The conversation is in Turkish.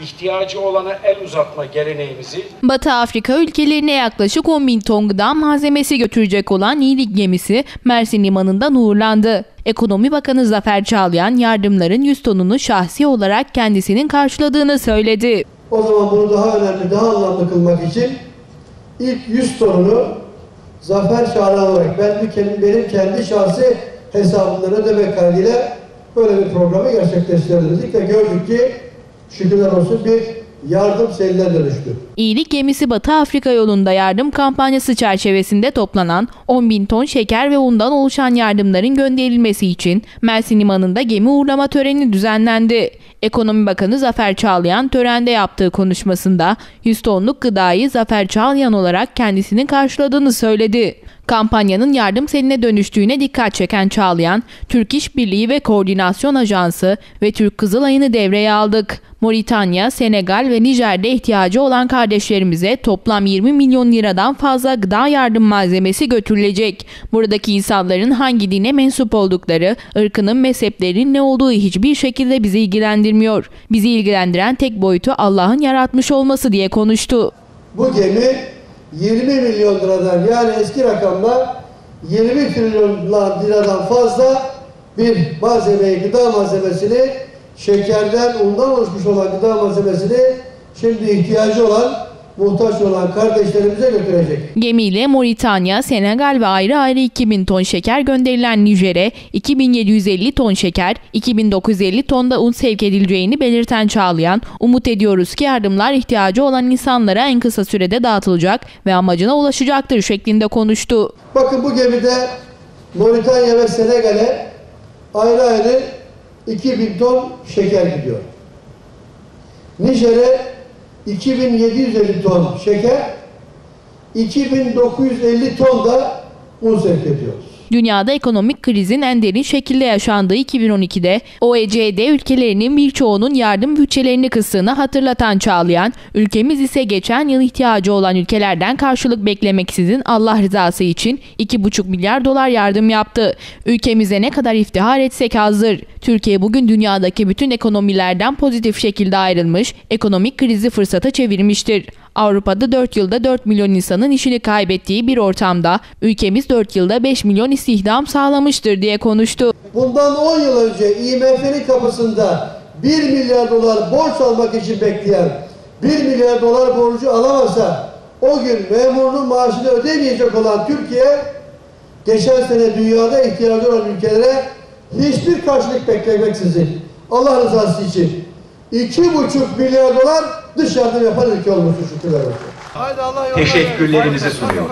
ihtiyacı olana el uzatma geleneğimizi Batı Afrika ülkelerine yaklaşık 10 bin ton gıda malzemesi götürecek olan iyilik gemisi Mersin Limanı'ndan uğurlandı. Ekonomi Bakanı Zafer Çağlayan yardımların 100 tonunu şahsi olarak kendisinin karşıladığını söyledi. O zaman bunu daha önemli, daha anlamlı kılmak için ilk 100 tonunu zafer çağrı olarak ben bir kendim, benim kendi şahsi hesabımdan ödeme kaydıyla böyle bir programı gerçekleştirdik ve gördük ki şükürler olsun bir yardım seline dönüştü. İyilik gemisi Batı Afrika yolunda yardım kampanyası çerçevesinde toplanan 10 bin ton şeker ve undan oluşan yardımların gönderilmesi için Mersin Limanı'nda gemi uğurlama töreni düzenlendi. Ekonomi Bakanı Zafer Çağlayan törende yaptığı konuşmasında 100 tonluk gıdayı Zafer Çağlayan olarak kendisinin karşıladığını söyledi. Kampanyanın yardım seline dönüştüğüne dikkat çeken Çağlayan, Türk İş Birliği ve Koordinasyon Ajansı ve Türk Kızılay'ını devreye aldık. Moritanya, Senegal ve Nijer'de ihtiyacı olan kardeşlerimize toplam 20 milyon liradan fazla gıda yardım malzemesi götürülecek. Buradaki insanların hangi dine mensup oldukları, ırkının, mezheplerinin ne olduğu hiçbir şekilde bizi ilgilendirmiyor. Bizi ilgilendiren tek boyutu Allah'ın yaratmış olması diye konuştu. Bu gemi 20 milyon liradan yani eski rakamla 20 trilyon liradan fazla bir malzemeyi, gıda malzemesini şekerden, undan oluşmuş olan gıda malzemesini şimdi ihtiyacı olan, muhtaç olan kardeşlerimize götürecek. Gemiyle Moritanya, Senegal ve ayrı ayrı 2000 ton şeker gönderilen Nijer'e 2750 ton şeker, 2950 ton da un sevk edileceğini belirten Çağlayan, umut ediyoruz ki yardımlar ihtiyacı olan insanlara en kısa sürede dağıtılacak ve amacına ulaşacaktır şeklinde konuştu. Bakın bu gemide Moritanya ve Senegal'e ayrı ayrı 2000 ton şeker gidiyor. Nijer'e 2750 ton şeker, 2950 ton da un sevk ediyoruz. Dünyada ekonomik krizin en derin şekilde yaşandığı 2012'de OECD ülkelerinin birçoğunun yardım bütçelerini kıstığını hatırlatan Çağlayan, ülkemiz ise geçen yıl ihtiyacı olan ülkelerden karşılık beklemeksizin Allah rızası için 2,5 milyar dolar yardım yaptı. Ülkemize ne kadar iftihar etsek azdır. Türkiye bugün dünyadaki bütün ekonomilerden pozitif şekilde ayrılmış, ekonomik krizi fırsata çevirmiştir. Avrupa'da 4 yılda 4 milyon insanın işini kaybettiği bir ortamda ülkemiz 4 yılda 5 milyon istihdam sağlamıştır diye konuştu. Bundan 10 yıl önce IMF'nin kapısında 1 milyar dolar borç almak için bekleyen 1 milyar dolar borcu alamasa o gün memurunun maaşını ödemeyecek olan Türkiye geçen sene dünyada ihtiyacı olan ülkelere hiçbir karşılık beklemeksizin Allah rızası için 2,5 milyar dolar dış yardım yapan ülke olmuştur şükürler olsun. teşekkürlerinizi sunuyorum.